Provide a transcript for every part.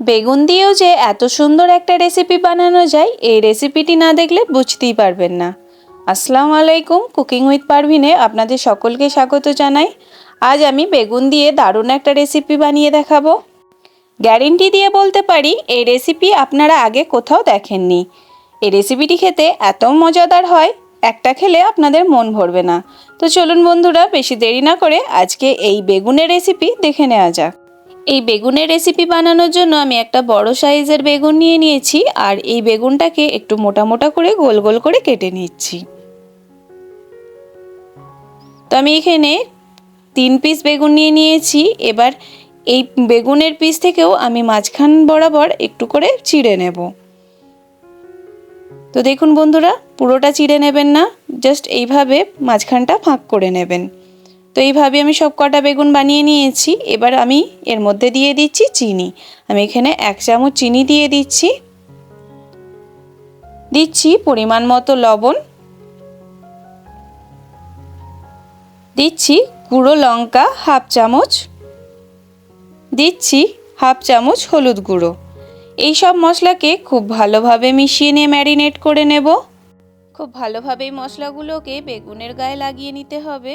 বেগুন দিয়েও যে এত সুন্দর একটা রেসিপি বানানো যায়, এই রেসিপিটি না দেখলে বুঝতেই পারবেন না। আসসালামু আলাইকুম কুকিং উইথ পারভিনে আপনাদের সকলকে স্বাগত জানাই। আজ আমি বেগুন দিয়ে দারুণ একটা রেসিপি বানিয়ে দেখাবো। গ্যারেন্টি দিয়ে বলতে পারি, এই রেসিপি আপনারা আগে কোথাও দেখেননি। এই রেসিপিটি খেতে এত মজাদার হয়, একটা খেলে আপনাদের মন ভরবে না। তো চলুন বন্ধুরা, বেশি দেরি না করে আজকে এই বেগুনের রেসিপি দেখে নেওয়া যাক। এই বেগুনের রেসিপি বানানোর জন্য আমি একটা বড় সাইজের বেগুন নিয়ে নিয়েছি, আর এই বেগুনটাকে একটু মোটা মোটা করে গোল গোল করে কেটে নিচ্ছি। তো আমি এখানে তিন পিস বেগুন নিয়ে নিয়েছি, এবার এই বেগুনের পিস থেকেও আমি মাঝখান বরাবর একটু করে চিড়ে নেব। তো দেখুন বন্ধুরা, পুরোটা চিড়ে নেবেন না জাস্ট এইভাবে মাঝখানটা ফাঁক করে নেবেন। এইভাবে আমি সব কটা বেগুন বানিয়ে নিয়েছি। এবার আমি এর মধ্যে দিয়ে দিচ্ছি চিনি। আমি এখানে এক চামচ চিনি দিয়ে দিচ্ছি। দিচ্ছি পরিমাণ মতো লবণ। দিচ্ছি গুঁড়ো লঙ্কা হাফ চামচ। দিচ্ছি হাফ চামচ হলুদ গুঁড়ো। এই সব মশলাকে খুব ভালোভাবে মিশিয়ে নিয়ে ম্যারিনেট করে নেব। খুব ভালোভাবে এই মশলাগুলোকে বেগুনের গায়ে লাগিয়ে নিতে হবে।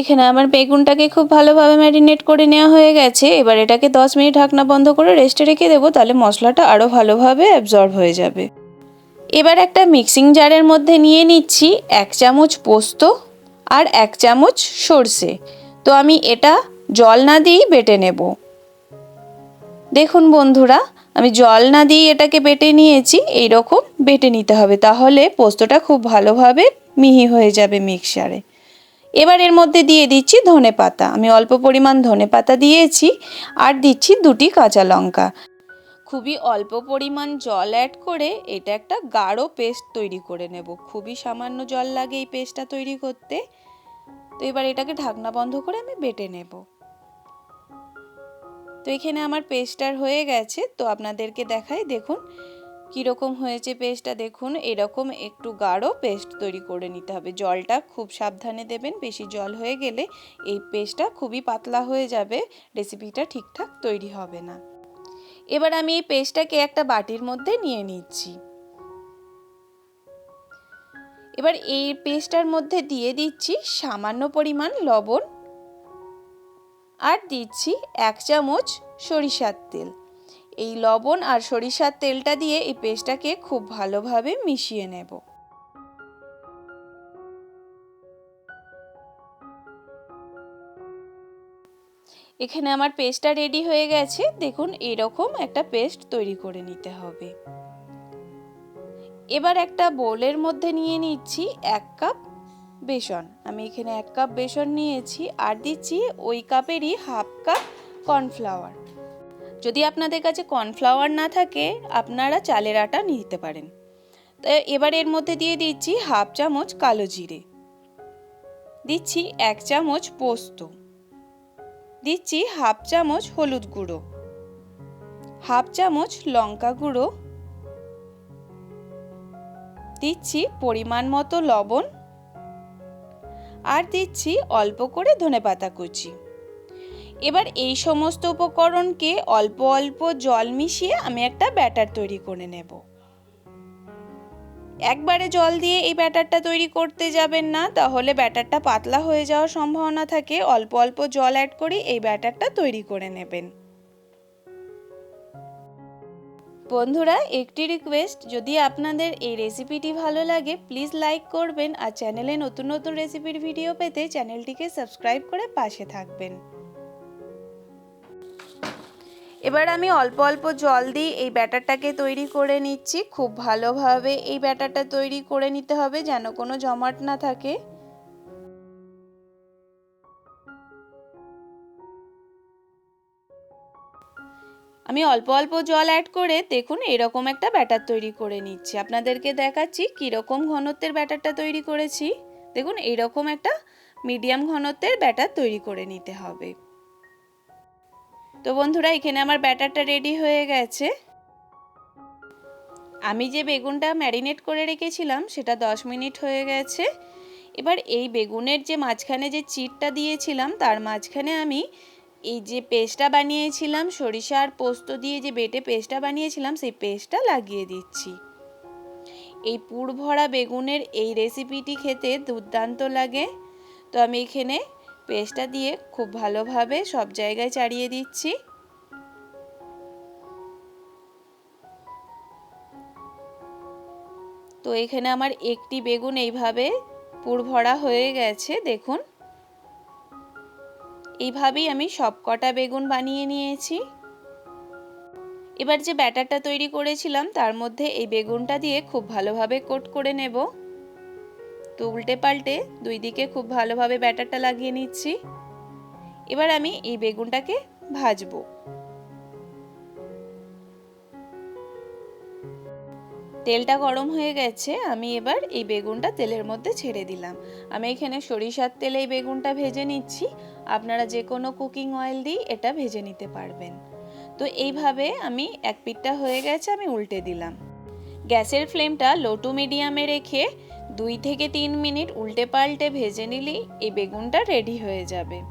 এখানে আমার বেগুনটাকে খুব ভালোভাবে ম্যারিনেট করে নেওয়া হয়ে গেছে। এবার এটাকে দশ মিনিট ঢাকনা বন্ধ করে রেস্টে রেখে দেবো, তাহলে মশলাটা আরও ভালোভাবে অ্যাবজর্ব হয়ে যাবে। এবার একটা মিক্সিং জারের মধ্যে নিয়ে নিচ্ছি এক চামচ পোস্ত আর এক চামচ সর্ষে। তো আমি এটা জল না দিয়েই বেটে নেব। দেখুন বন্ধুরা, আমি জল না দিয়ে এটাকে বেটে নিয়েছি এই রকম বেটে নিতে হবে, তাহলে পোস্তটা খুব ভালোভাবে মিহি হয়ে যাবে মিক্সারে এবার এর মধ্যে দিয়ে দিচ্ছি ধনে পাতা। আমি অল্প পরিমাণ ধনে পাতা দিয়েছি আর দিচ্ছি দুটি কাঁচা লঙ্কা। খুবই অল্প পরিমাণ জল অ্যাড করে এটা একটা গাঢ় পেস্ট তৈরি করে নেব। খুবই সামান্য জল লাগে এই পেস্টটা তৈরি করতে। তো এবার এটাকে ঢাকনা বন্ধ করে আমি বেটে নেব। তো এখানে আমার পেস্টটার হয়ে গেছে। তো আপনাদেরকে দেখাই, দেখুন কীরকম হয়েছে পেস্টটা দেখুন, এরকম একটু গাঢ় পেস্ট তৈরি করে নিতে হবে। জলটা খুব সাবধানে দেবেন, বেশি জল হয়ে গেলে এই পেস্টটা খুবই পাতলা হয়ে যাবে, রেসিপিটা ঠিকঠাক তৈরি হবে না। এবার আমি এই পেস্টটাকে একটা বাটির মধ্যে নিয়ে নিচ্ছি। এবার এই পেস্টটার মধ্যে দিয়ে দিচ্ছি সামান্য পরিমাণ লবণ আর দিচ্ছি এক চামচ সরিষার তেল। এই লবণ আর সরিষার তেলটা দিয়ে এই পেস্টটাকে খুব ভালোভাবে মিশিয়ে নেব। এখানে আমার পেস্টটা রেডি হয়ে গেছে। দেখুন, এরকম একটা পেস্ট তৈরি করে নিতে হবে। এবার একটা বোলের মধ্যে নিয়ে নিচ্ছি এক কাপ বেসন। আমি এখানে এক কাপ বেসন নিয়েছি। আর দিচ্ছি ওই কাপেরই হাফ কাপ কর্নফ্লাওয়ার। যদি আপনাদের কাছে কর্নফ্লাওয়ার না থাকে, আপনারা চালের আটা নিতে পারেন। তো এবার এর মধ্যে দিয়ে দিচ্ছি হাফ চামচ কালো জিরে। দিচ্ছি এক চামচ পোস্ত। দিচ্ছি হাফ চামচ হলুদ গুঁড়ো। হাফ চামচ লঙ্কা গুঁড়ো। দিচ্ছি পরিমাণ মতো লবণ। আর দিচ্ছি অল্প করে ধনেপাতা কুচি। এবার এই সমস্ত উপকরণকে অল্প অল্প জল মিশিয়ে আমি একটা ব্যাটার তৈরি করে নেব। একবারে জল দিয়ে এই ব্যাটারটা তৈরি করতে যাবেন না, তাহলে ব্যাটারটা পাতলা হয়ে যাওয়ার সম্ভাবনা থাকে। অল্প অল্প জল অ্যাড করে এই ব্যাটারটা তৈরি করে নেবেন। বন্ধুরা, একটি রিকোয়েস্ট যদি আপনাদের এই রেসিপিটি ভালো লাগে প্লিজ লাইক করবেন আর চ্যানেলে নতুন নতুন রেসিপির ভিডিও পেতে চ্যানেলটিকে সাবস্ক্রাইব করে পাশে থাকবেন। এবার আমি অল্প অল্প জল দিয়ে এই ব্যাটারটাকে তৈরি করে নিচ্ছি। খুব ভালোভাবে এই ব্যাটারটা তৈরি করে নিতে হবে যেন কোনো জমাট না থাকে। আমি অল্প অল্প জল অ্যাড করে দেখুন এরকম একটা ব্যাটার তৈরি করে নিচ্ছি। আপনাদেরকে দেখাচ্ছি কীরকম ঘনত্বের ব্যাটারটা তৈরি করেছি। দেখুন এইরকম একটা মিডিয়াম ঘনত্বের ব্যাটার তৈরি করে নিতে হবে। তো বন্ধুরা, এখানে আমার ব্যাটারটা রেডি হয়ে গেছে। আমি যে বেগুনটা ম্যারিনেট করে রেখেছিলাম, সেটা দশ মিনিট হয়ে গেছে। এবার এই বেগুনের যে মাঝখানে যে চিটটা দিয়েছিলাম, তার মাঝখানে আমি এই যে পেস্টটা বানিয়েছিলাম, সরিষা আর পোস্ত দিয়ে যে বেটে পেস্টটা বানিয়েছিলাম, সেই পেস্টটা লাগিয়ে দিচ্ছি। এই পুর ভরা বেগুনের এই রেসিপিটি খেতে দুর্দান্ত লাগে। তো আমি এখানে পেস্টটা দিয়ে খুব ভালোভাবে সব জায়গায় চাড়িয়ে দিচ্ছি। তো এখানে আমার একটি বেগুন এইভাবে পুর ভরা হয়ে গেছে, দেখুন। এইভাবেই আমি সব কটা বেগুন বানিয়ে নিয়েছি। এবার যে ব্যাটারটা তৈরি করেছিলাম, তার মধ্যে এই বেগুনটা দিয়ে খুব ভালোভাবে কোট করে নেব। তো উল্টে পাল্টে দুই দিকে খুব ভালোভাবে ব্যাটারটা লাগিয়ে নিচ্ছি। এবার আমি এই বেগুনটাকে ভাজবো। তেলটা গরম হয়ে গেছে, আমি এবার এই বেগুনটা তেলের মধ্যে ছেড়ে দিলাম। আমি এখানে সরিষার তেলে এই বেগুনটা ভেজে নিচ্ছি। আপনারা যে কোনো কুকিং অয়েল দিয়ে এটা ভেজে নিতে পারবেন। তো এইভাবে আমি এক পিঠটা হয়ে গেছে, আমি উল্টে দিলাম। গ্যাসের ফ্লেমটা লো টু মিডিয়ামে রেখে দুই থেকে তিন মিনিট উল্টে পাল্টে ভেজে নিলেই এই বেগুনটা রেডি হয়ে যাবে।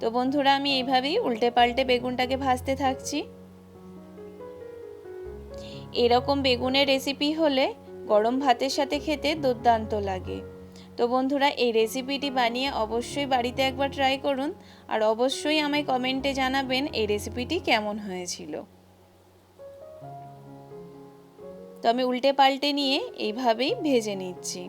তো বন্ধুরা, আমি এইভাবেই উল্টে পাল্টে বেগুনটাকে ভাজতে থাকছি। এরকম বেগুনের রেসিপি হলে গরম ভাতের সাথে খেতে দুর্দান্ত লাগে। তো বন্ধুরা, এই রেসিপিটি বানিয়ে অবশ্যই বাড়িতে একবার ট্রাই করুন। আর অবশ্যই আমায় কমেন্টে জানাবেন এই রেসিপিটি কেমন হয়েছিল। তো আমি উল্টে পাল্টে নিয়ে এইভাবেই ভেজে নিচ্ছি।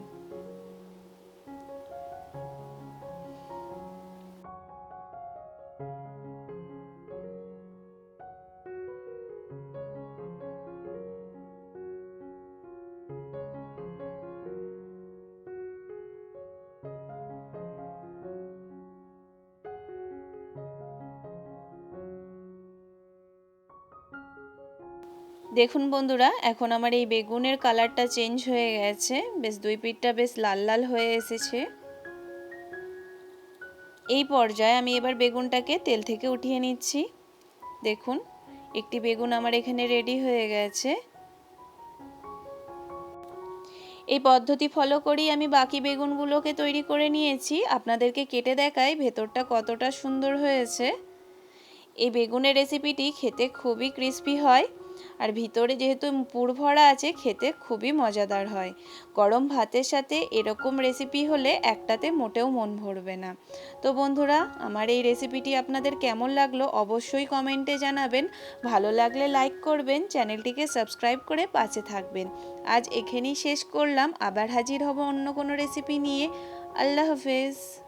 দেখুন বন্ধুরা, এখন আমার এই বেগুনের কালারটা চেঞ্জ হয়ে গেছে। বেশ দুই পিঠটা বেশ লাল লাল হয়ে এসেছে। এই পর্যায়ে আমি এবার বেগুনটাকে তেল থেকে উঠিয়ে নিচ্ছি। দেখুন, একটি বেগুন আমার এখানে রেডি হয়ে গেছে। এই পদ্ধতি ফলো করেই আমি বাকি বেগুনগুলোকে তৈরি করে নিয়েছি। আপনাদেরকে কেটে দেখাই ভেতরটা কতটা সুন্দর হয়েছে। এই বেগুনের রেসিপিটি খেতে খুবই ক্রিস্পি হয়। আর ভিতরে যেহেতু পুর ভরা আছে, খেতে খুবই মজাদার হয়। গরম ভাতের সাথে এরকম রেসিপি হলে একটাতে মোটেও মন ভরবে না। তো বন্ধুরা, আমার এই রেসিপিটি আপনাদের কেমন লাগল অবশ্যই কমেন্টে জানাবেন। ভালো লাগলে লাইক করবেন চ্যানেলটিকে সাবস্ক্রাইব করে পাশে থাকবেন। আজ এখানেই শেষ করলাম, আবার হাজির হব অন্য কোনো রেসিপি নিয়ে। আল্লাহ হাফেজ।